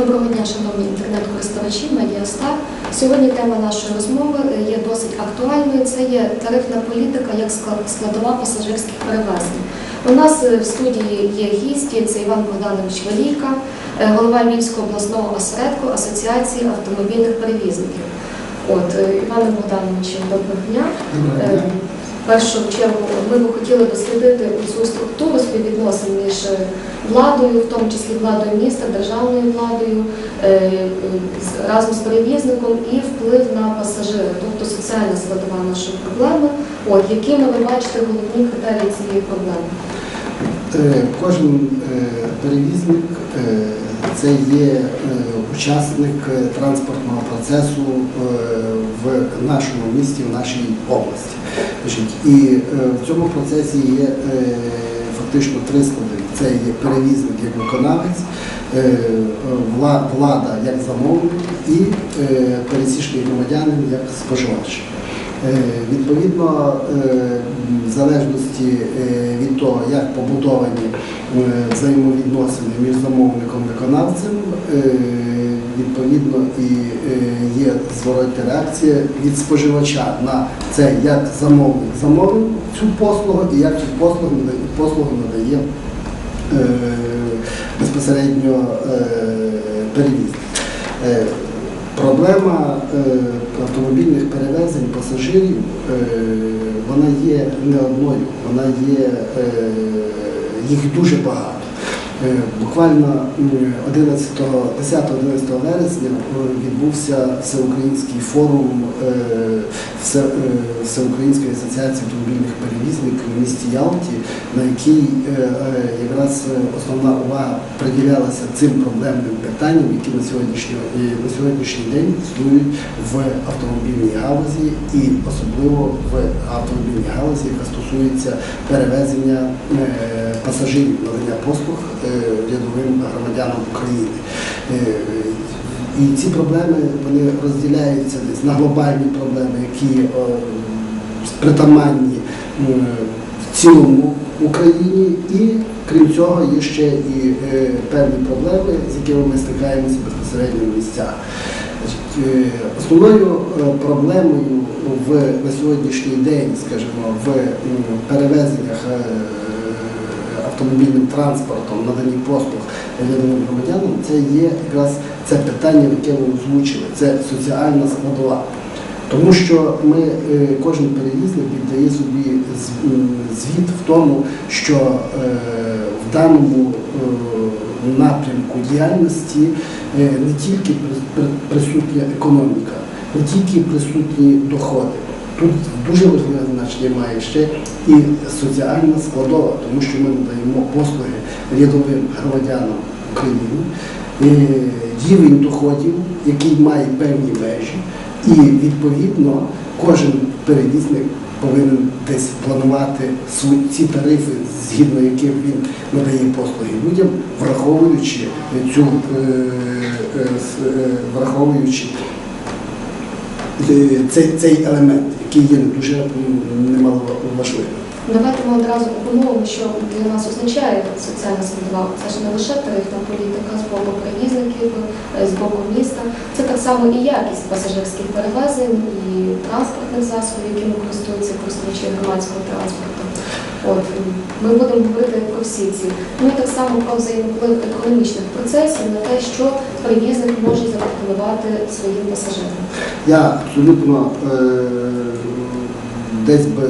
Доброго дня, шановні інтернет-користувачі, Медіастар. Сьогодні тема нашої розмови є досить актуальною. Це є тарифна політика як склад- складова пасажирських перевезень. У нас е, в студії є гісті, це Іван Богданович Велійка, е, голова Львівського обласного осередку Асоціації автомобільних перевізників. От, е, Іване Богдановичу, доброго дня. Доброго дня. В першу чергу ми б хотіли дослідити цю структуру співвідносин між е, владою, в тому числі владою міста, державною владою, е, е, разом з перевізником і вплив на пасажира, тобто соціальна складова нашої проблеми. От якими ви бачите головні критерії цієї проблеми? Кожен перевізник це є е, учасник е, транспортного процесу е, в нашому місті, в нашій області. І в цьому процесі є фактично три складові. Це є перевізник як виконавець, влада як замовник і пересічний громадянин як споживач. Е, Відповідно, е, в залежності е, від того, як побудовані взаємовідносини між замовником і виконавцем, відповідно і є зворотня реакція від споживача на це, як замовник замовив цю послугу і як цю послугу надає, безпосередньо перевізник. Проблема е, автомобільних перевезень пасажирів е, вона є не одною, вона є е, їх дуже багато. Е, Буквально м, 11, 10-11 вересня е, відбувся всеукраїнський форум е, Все- Всеукраїнської асоціації автомобільних перевізників в місті Ялті, на якій якраз основна увага приділялася цим проблемним питанням, які на сьогоднішній, на сьогоднішній день існують в автомобільній галузі і особливо в автомобільній галузі, яка стосується перевезення пасажирів, надання послуг рядовим громадянам України. Е, І ці проблеми вони розділяються десь на глобальні проблеми, які е, притаманні в цілому Україні, і крім цього є ще і е, певні проблеми, з якими ми стикаємося безпосередньо в місцях. Основною проблемою в, на сьогоднішній день, скажімо, в перевезеннях автомобільним транспортом, наданні послуг рядовим громадянам, це є якраз це питання, яке ви озвучили, це соціальна складова. Тому що ми, е, кожен перевізник віддає собі звіт в тому, що е, в даному е, напрямку діяльності не тільки прис- присутня економіка, не тільки присутні доходи. Тут дуже важливе значення має ще і соціальна складова, тому що ми надаємо послуги рядовим громадянам України, е, рівень доходів, який має певні межі, і відповідно кожен перевізник повинен десь планувати ці тарифи, згідно яких він надає послуги людям, враховуючи цю е, е, враховуючи цей, цей елемент, який є дуже немало важливим. Давайте ми одразу опановуємо, що для нас означає соціальна складова. Це ж не лише тарифна політика з боку перевізників, е, з боку міста. Це так само і якість пасажирських перевезень, і транспортних засобів, якими користуються користувачі громадського транспорту. От ми будемо говорити про всі ці. Ну і так само про взаємоплив економічних процесів на те, що перевізник може запропонувати своїм пасажирам. Я абсолютно е, десь би е,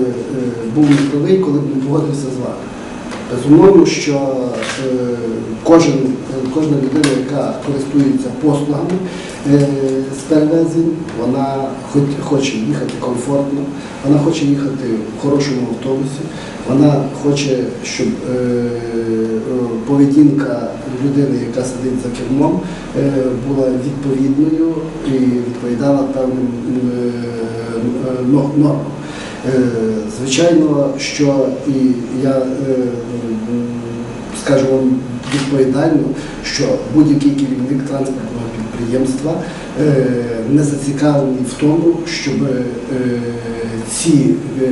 був неправий, коли б не погодився з вами. Безумовно, що е, кожен, е, кожна людина, яка користується послугами е, з перевезень, вона хоче їхати комфортно, вона хоче їхати в хорошому автобусі, вона хоче, щоб е, поведінка людини, яка сидить за кермом, е, була відповідною і відповідала певним но- нормам. Звичайно, що і я скажу вам відповідально, що будь-який керівник транспортного підприємства е, не зацікавлений в тому, щоб е, ці е,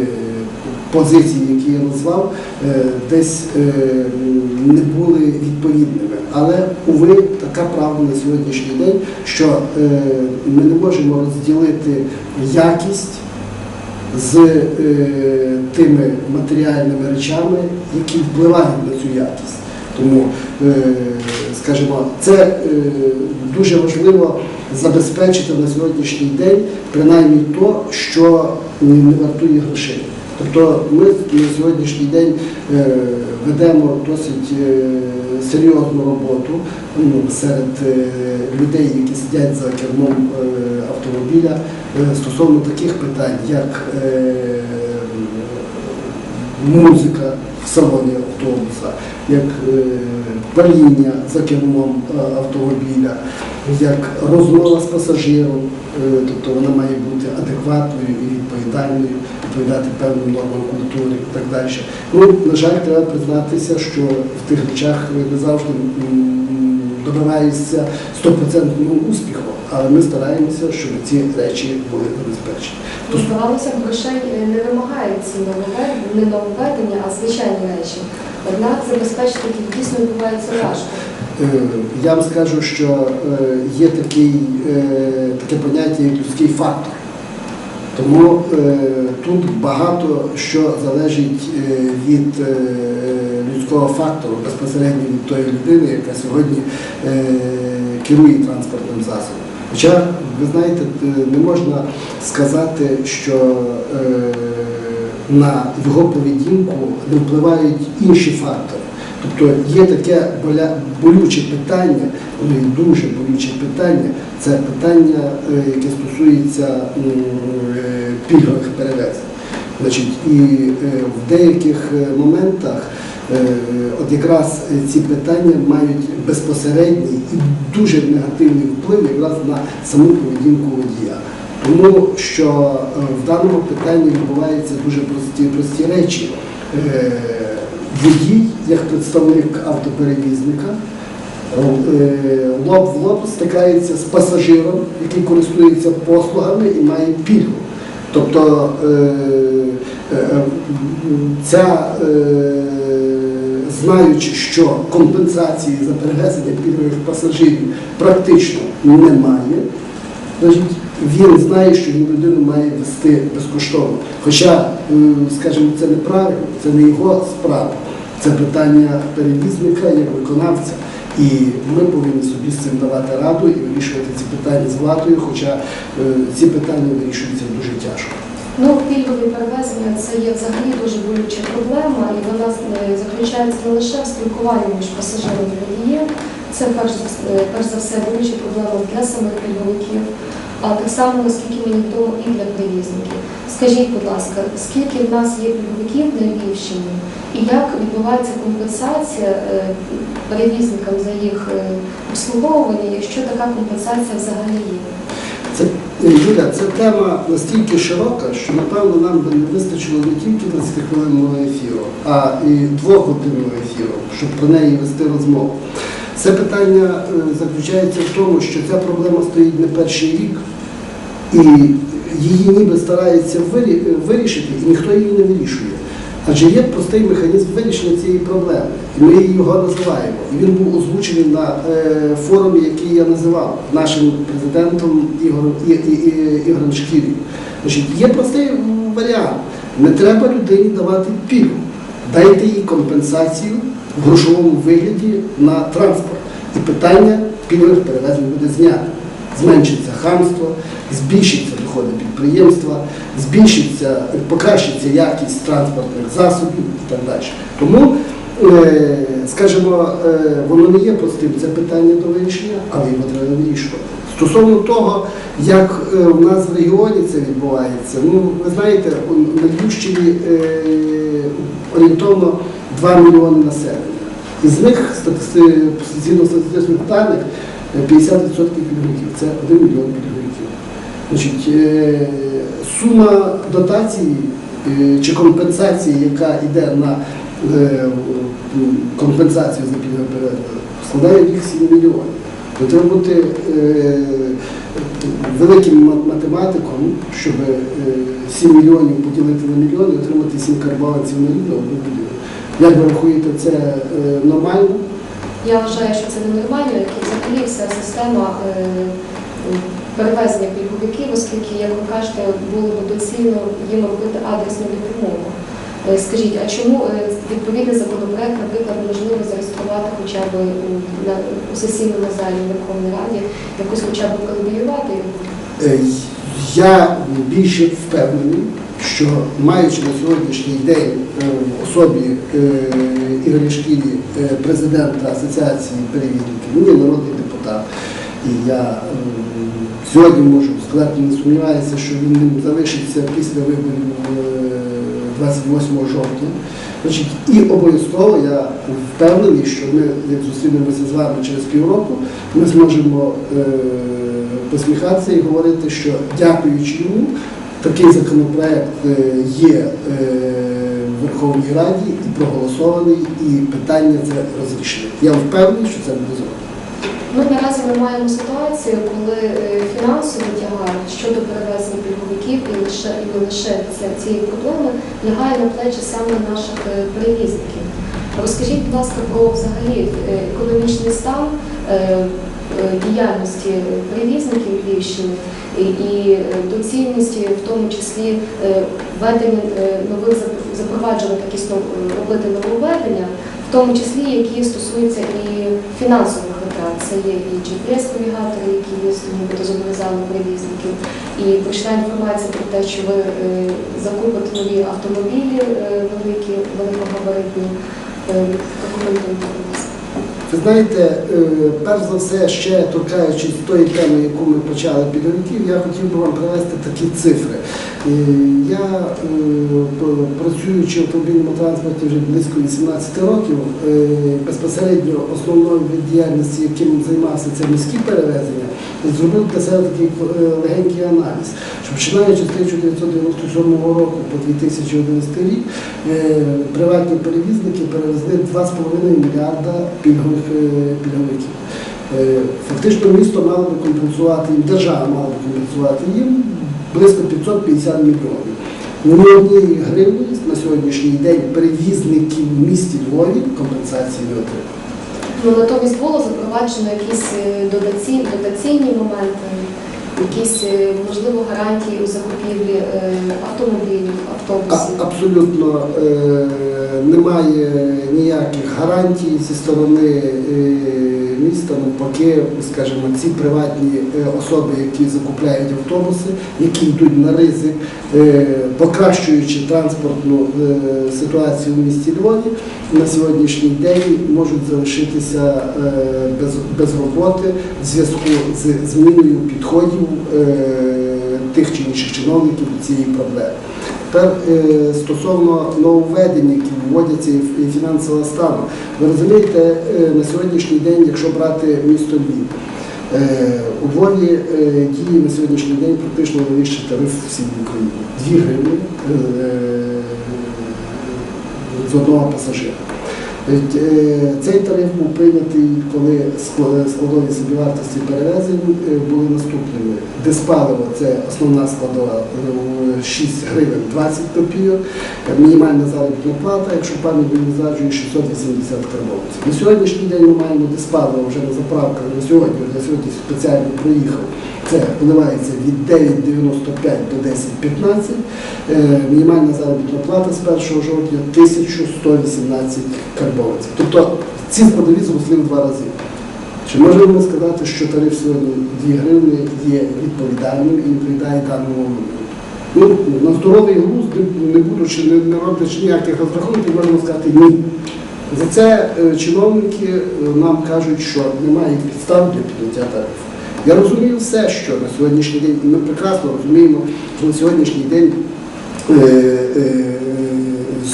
позицій, які я назвав, десь не були відповідними. Але, уви, така правда на сьогоднішній день, що ми не можемо розділити якість з тими матеріальними речами, які впливають на цю якість. Тому, е, скажімо, це е, дуже важливо забезпечити на сьогоднішній день принаймні то, що не вартує грошей. Тобто ми на сьогоднішній день е, ведемо досить серйозну роботу ну, серед людей, які сидять за кермом автомобіля стосовно таких питань, як музика в салоні автобуса, як е, паління за кермом е, автомобіля, як розмова з пасажиром, е, тобто вона має бути адекватною і відповідальною, відповідати певним нормам культури і так далі. Ну, на жаль, треба признатися, що в тих речах не завжди м, добиваєшся стопроцентного успіху, але ми стараємося, щоб ці речі були забезпечені. То, здавалося б, грошей е, не ці не нововведення, а звичайні речі. Однак забезпечити їх дійсно відбувається важко. Е, Я вам скажу, що е, є такий, таке поняття як людський фактор. Тому е, тут багато що залежить е, від е, людського фактору, безпосередньо від тої людини, яка сьогодні керує транспортним засобом. Хоча, ви знаєте, не можна сказати, що на його поведінку не впливають інші фактори. Тобто є таке болюче питання, дуже болюче питання, це питання, е, яке стосується е, пільгових перевезень. І е, в деяких моментах якраз ці питання мають безпосередній і дуже негативний вплив якраз на саму поведінку водія. Тому що в даному питанні відбуваються дуже прості речі. Е, Водій, як представник автоперевізника, е, лоб в лоб стикається з пасажиром, який користується послугами і має пільгу. Тобто е, е, ця, е, знаючи, що компенсації за перевезення пільгових пасажирів практично немає, він знає, що він людину має вести безкоштовно. Хоча, скажімо, це неправильно, це не його справа, це питання перевізника як виконавця. І ми повинні собі з цим давати раду і вирішувати ці питання з владою, хоча е, ці питання вирішуються дуже тяжко. Ну, пільгові перевезення це є взагалі дуже болюча проблема, і вона е, заключається не лише в спілкуванні між пасажиром і водієм. Це перш, е, перш за все болюча проблема для самих пільговиків, а так само, наскільки мені відомо, і для перевізників. Скажіть, будь ласка, скільки в нас є пільговиків на Львівщині, і як відбувається компенсація е, перевізникам за їх е, обслуговування, якщо така компенсація взагалі є? Це, е, Юля, ця тема настільки широка, що напевно нам би не вистачило не тільки 20-хвилинного ефіру, а і двохгодинного ефіру, щоб про неї вести розмову. Це питання е, заключається в тому, що ця проблема стоїть не перший рік, і її ніби стараються вирішити, і ніхто її не вирішує. Адже є простий механізм вирішення цієї проблеми, і ми його називаємо. І він був озвучений на е, форумі, який я називав нашим президентом Ігорем, І- І- І- Ігорем Шкірів. Значить, є простий варіант. Не треба людині давати пільгу. Дайте їй компенсацію в грошовому вигляді на транспорт. І питання пільгових перевезень буде знято. Зменшиться хамство, збільшиться доходи підприємства, збільшиться, покращиться якість транспортних засобів і так далі. Тому, е, скажімо, е, воно не є простим це питання до вирішення, але його треба вирішувати. Стосовно того, як е, у нас в регіоні це відбувається, ну ви знаєте, на Львівщині орієнтовно 2 мільйони населення. Із них згідно статистичних даних е, 50% пільговиків. Це 1 мільйон пільговиків. Значить, е, сума дотації е, чи компенсації, яка йде на е, компенсацію за пільгове складає їх 7 мільйонів. Треба бути великим математиком, щоб е, 7 мільйонів поділити на мільйони і отримати 7 карбованців на рік на одну будівлю. Як ви рахуєте, це е, нормально? Я вважаю, що це ненормально, як і взагалі вся система е, перевезення пільговиків, оскільки, як ви кажете, було б доцільно їм робити адресну допомогу. Е, Скажіть, а чому відповідний законопроект, наприклад, можливо зареєструвати хоча б у, сесійному залі Верховної Раді, якось хоча б? Е, Я більше впевнений, що маючи на сьогоднішній день е, в особі е, Ігоря Шкілі, е, президента Асоціації перевізників, ну, є народний депутат, і я е, сьогодні можу сказати, не сумніваюся, що він ним залишиться після виборів е, 28 жовтня. Значить, і обов'язково я впевнений, що ми, як зустрінемося з вами через півроку, ми зможемо е, посміхатися і говорити, що дякуючи йому, такий законопроект е, є е, в Верховній Раді і проголосований, і питання це розрішене. Я впевнений, що це буде зроблено. Ну, наразі ми маємо ситуацію, коли е, фінансовий тягар щодо перевезення пільговиків і лише і не лише ця- цієї проблеми лягає на плечі саме наших перевізників. Розкажіть, будь ласка, про взагалі економічний стан діяльності перевізників Львівщини і, е, доцільності, в тому числі е, введення е, нових запроваджувати якісь робити нововведення, в тому числі які стосуються і фінансових витрат. Це є і GPS-навігатори, які є зобов'язали перевізників. І прийшла інформація про те, що ви е, закупите нові автомобілі е, великі, великогабаритні. Е, будь ласка. Ви знаєте, е, перш за все, ще торкаючись тої теми, яку ми почали підготів, я хотів би вам привести такі цифри. Е, Я, е, працюючи в автомобільному транспорті вже близько 18 років, е, безпосередньо основною від діяльності, яким займався, це міські перевезення, зробив для себе такий легенький аналіз, що починаючи з 1997 року по 2011 рік, приватні перевізники перевезли 2,5 мільярда пільгових пільговиків. Фактично місто мало би компенсувати їм, держава мала би компенсувати їм близько 550 мільйонів. Ні однієї гривні на сьогоднішній день перевізників в місті Львові компенсації не отримали. Ну, натомість було запроваджено якісь е, дотаційні моменти, якісь, е, можливо, гарантії у закупівлі е, автомобілів, автобусів. Абсолютно е, немає ніяких гарантій зі сторони міста. Навпаки, скажімо, ці приватні особи, які закупляють автобуси, які йдуть на ризик, покращуючи транспортну ситуацію в місті Львові, на сьогоднішній день можуть залишитися без, роботи в зв'язку з зміною підходів тих чи інших чиновників цієї проблеми. Тепер е, стосовно нововведень, які вводяться і фінансового стану. Ви розумієте, е, на сьогоднішній день, якщо брати місто Львів, е, у Львові е, діє на сьогоднішній день практично найвищий тариф в всій Україні. 2 гривні е, з одного пасажира. Е, Цей тариф був прийнятий, коли скло- складові собівартості перевезень е, були наступними. Диспаливо це основна складова е, 6 гривень 20 копійок, е, мінімальна заробітна плата, якщо пам'ять не зраджує, 680 карбованців. На сьогоднішній день ми маємо диспаливо вже на заправках на сьогодні, я сьогодні спеціально проїхав. Це коливається від 9,95 до 10,15. Е, Мінімальна заробітна плата з 1 жовтня 1118 карбованців. Тобто ці складові зросли в два рази. Чи можемо сказати, що тариф сьогодні 2 гривні є відповідальним і відповідає даному? Ну, на здоровий глузд, не- будучи, не, роблячи ніяких розрахунків, можемо сказати ні. За це е, чиновники е, нам кажуть, що немає підстав для підняття тарифу. Я розумію все, що на сьогоднішній день, і ми прекрасно розуміємо, що на сьогоднішній день е, е,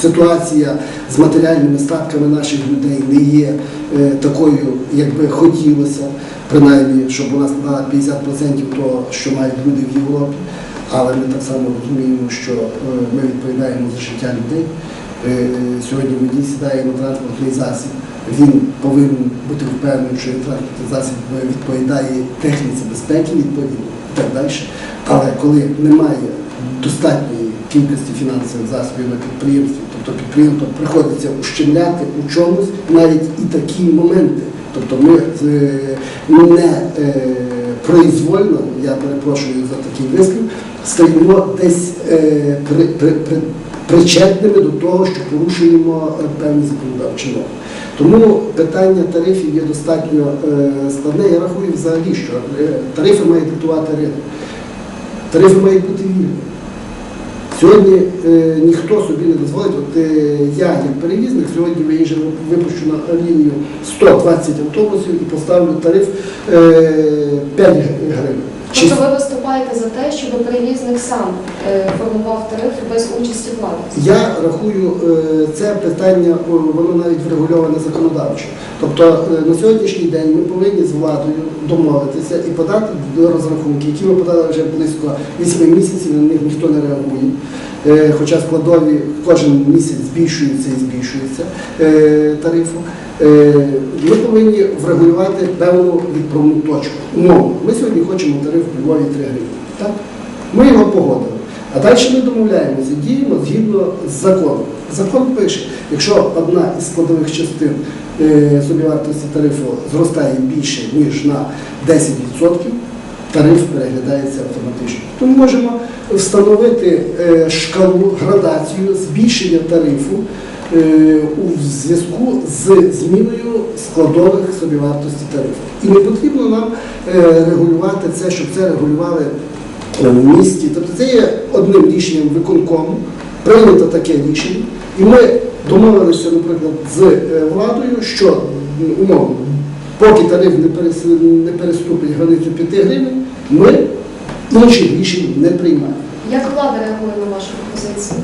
ситуація з матеріальними статками наших людей не є е, такою, як би хотілося, принаймні, щоб вона складала 50% того, що мають люди в Європі. Але ми так само розуміємо, що ми відповідаємо за життя людей. Сьогодні водій сідає на транспортний засіб, він повинен бути впевнений, що транспортний засіб відповідає техніці безпеки відповідно і так далі. Але коли немає достатньої кількості фінансових засобів на підприємстві, тобто підприємству приходиться ущемляти у чомусь навіть і такі моменти. Тобто ми е, не е, произвольно, я перепрошую за такий вислів, стаємо десь е, при, при, при, причетними до того, що порушуємо певні законодавчі норми. Тому питання тарифів є достатньо е, складне. Я рахую взагалі, що е, тарифи має диктувати ринок. Тарифи мають бути вільні. Сьогодні е, ніхто собі не дозволить, от я як перевізник сьогодні виїжджаю, випущу на лінію 120 автобусів і поставлю тариф е, 5 гривень. Чи- Тобто ви виступаєте за те, щоб перевізник сам е, формував тарифи без участі влади? Я рахую, е, це питання, воно навіть врегульоване законодавчо. Тобто е, на сьогоднішній день ми повинні з владою домовитися і подати розрахунки, які ми подали вже близько 8 місяців, на них ніхто не реагує. Е, Хоча складові кожен місяць збільшуються і збільшуються е, тарифу. Е, Ми повинні врегулювати певну відправну точку. Умовно, ми сьогодні хочемо тариф у Львові 3 гривні. Так? Ми його погодили. А далі ми домовляємося, діємо згідно з законом. Закон пише, якщо одна із складових частин собівартості тарифу зростає більше, ніж на 10%, тариф переглядається автоматично. То можемо встановити е, шкалу, градацію збільшення тарифу е, у зв'язку з зміною складових собівартості тарифу. І не потрібно нам е, регулювати це, щоб це регулювали в місті. Тобто це є одним рішенням виконкому, прийнято таке рішення, і ми домовилися, наприклад, з владою, що м, умовно, поки тариф не переступить границю 5 гривень, ми інших рішень не приймаємо. Як влада реагує на вашу пропозицію?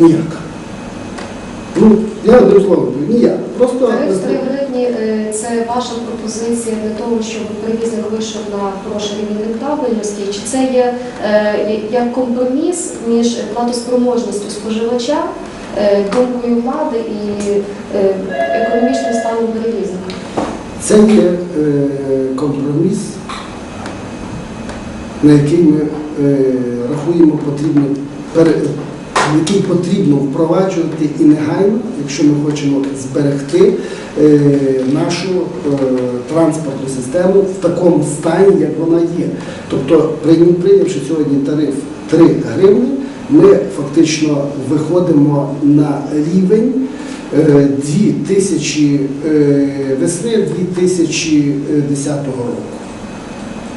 Ніяк. Ну, я словом, ніяк. Просто Тариф 3 гривні е, це ваша пропозиція для того, щоб перевізник вийшов на хороший рівень рентабельності? Чи це є е, як компроміс між платоспроможністю споживача, е, думкою влади і е, економічним станом перевізника? Це є е, компроміс, на який ми е, рахуємо потрібно пере- який потрібно впроваджувати і негайно, якщо ми хочемо зберегти е, нашу е, транспортну систему в такому стані, як вона є. Тобто, прийнявши сьогодні тариф 3 гривні, ми фактично виходимо на рівень е, 2000 е, весни 2010 року.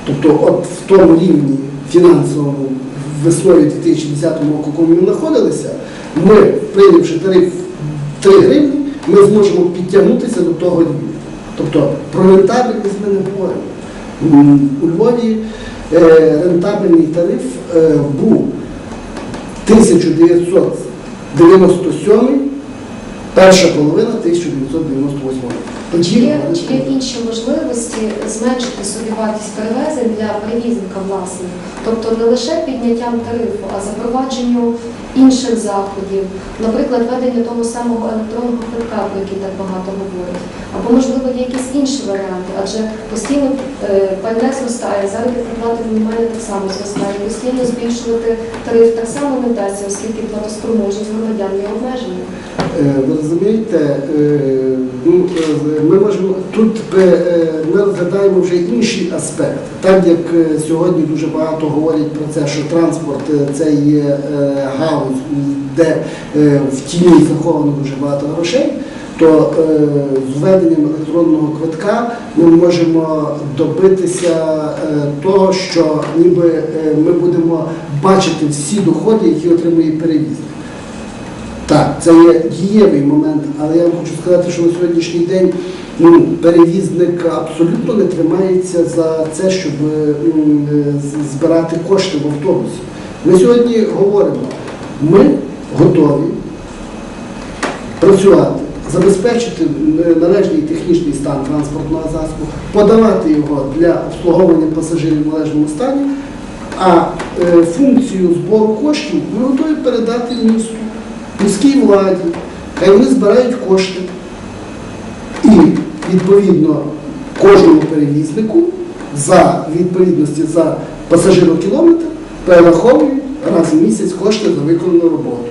Тобто, от в тому рівні фінансовому весною 2010 року, коли ми знаходилися, ми, прийнявши тариф 3 гривні, ми зможемо підтягнутися до того рівня. Тобто про рентабельність ми не говоримо. У Львові е, рентабельний тариф е, був 1997, перша половина 1998 року. Є, є інші можливості зменшити собівартість перевезень для перевізника власне? Тобто не лише підняттям тарифу, а запровадженню інших заходів, наприклад, введення того самого електронного квитка, про який так багато говорять, або можливо є якісь інші варіанти, адже постійно е, ПНД зростає, заробітна плата мінімальна так само зростає, постійно збільшувати тариф так само не вдасться, оскільки платоспроможність громадян є обмеженою. Е, Ви розумієте, е, ну, ми можемо тут е, ми розглядаємо вже інші аспекти. Так як е, сьогодні дуже багато говорять про це, що транспорт е, це є е, галузь, де е, в тіні заховано дуже багато грошей. То е, з введенням електронного квитка ми можемо добитися е, того, що ніби е, ми будемо бачити всі доходи, які отримує перевізник. Це є дієвий момент, але я вам хочу сказати, що на сьогоднішній день ну, перевізник абсолютно не тримається за це, щоб м, е, збирати кошти в автобусі. Ми сьогодні говоримо, ми готові працювати, забезпечити е, належний технічний стан транспортного засобу, подавати його для обслуговування пасажирів в належному стані, а е, функцію збору коштів ми готові передати місту, міській владі. Хай вони збирають кошти І відповідно кожному перевізнику за відповідності за пасажирокілометр перераховують раз в місяць кошти за виконану роботу.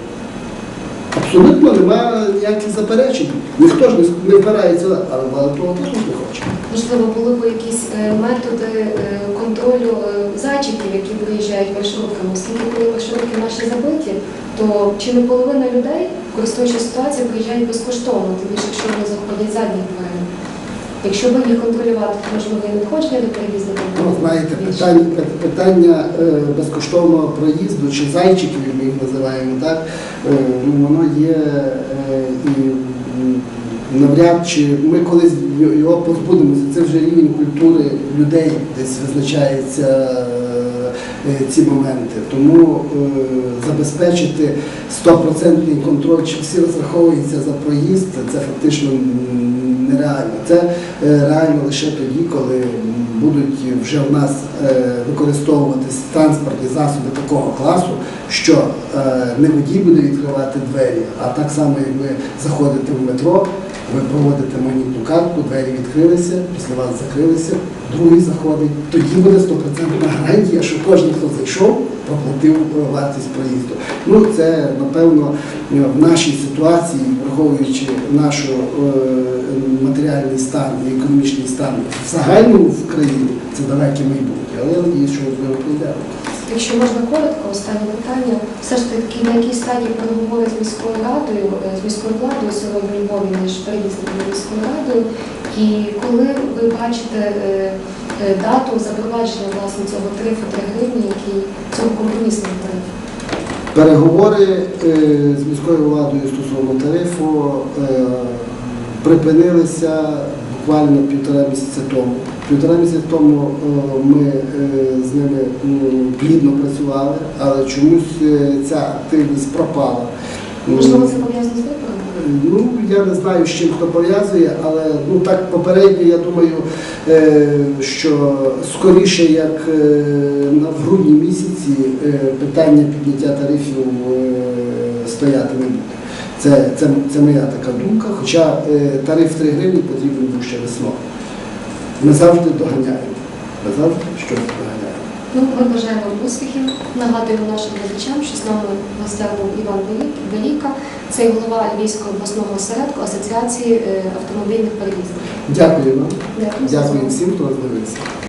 Абсолютно немає ніяких заперечень. Ніхто ж не- впирається, але мало того також не хоче. Можливо, були б якісь е, методи е, контролю е, зайчиків, які виїжджають маршрутками, оскільки коли маршрутки наші забиті, то чи не половина людей, користуючись ситуацією, виїжджають безкоштовно, тим більше, якщо вони заходять задніх дверем. Якщо б їх контролювати, то можливо і надходження до перевізника. Ну, знаєте, питання, питання е, безкоштовного проїзду чи зайчиків, як ми їх називаємо, так, е, ну, воно є е, і навряд чи ми колись його позбудемося. Це вже рівень культури людей десь визначається ці моменти. Тому забезпечити стопроцентний контроль, чи всі розраховуються за проїзд, це фактично нереально. Це е, реально лише тоді, коли будуть вже в нас е, використовуватись транспортні засоби такого класу, що е, не водій буде відкривати двері, а так само, як ви заходите в метро, ви проводите монітну картку, двері відкрилися, після вас закрилися, другий заходить. Тоді буде стопроцентна гарантія, що кожен, хто зайшов, проплатив е, вартість проїзду. Ну це напевно е, в нашій ситуації, враховуючи наш матеріальний стан і економічний стан в загальному в країні, це далеке майбутнє. Але я надіюсь, що ми прийдемо. Якщо можна коротко, останнє питання. Все ж таки, на якій стадії переговори з міською радою, е, з міською владою сьогодні Львові між перевізниками міською радою, і коли ви бачите е, е, дату запровадження власне цього тарифу 3 гривні, який цього компромісного тарифу? Переговори з міською владою стосовно тарифу припинилися буквально півтора місяця тому. Півтора місяця тому е, ми е, з ними плідно працювали, але чомусь е, ця активність пропала. Можливо, це пов'язано з виборами? Ну, я не знаю, з чим хто пов'язує, але ну так попередньо, я думаю, що скоріше, як в грудні місяці, питання підняття тарифів стояти не буде. Це, це, це моя така думка. Хоча тариф 3 гривні потрібен був ще весною. Ми завжди доганяємо. Ми завжди щось доганяємо. Ну, ми бажаємо вам успіхів. Нагадуємо нашим глядачам, що з нами в гостях був Іван Веліка, це голова Львівського обласного осередку Асоціації е, автомобільних перевізників. Дякую вам. Дякую Дякую всім, хто роздивився. дивився.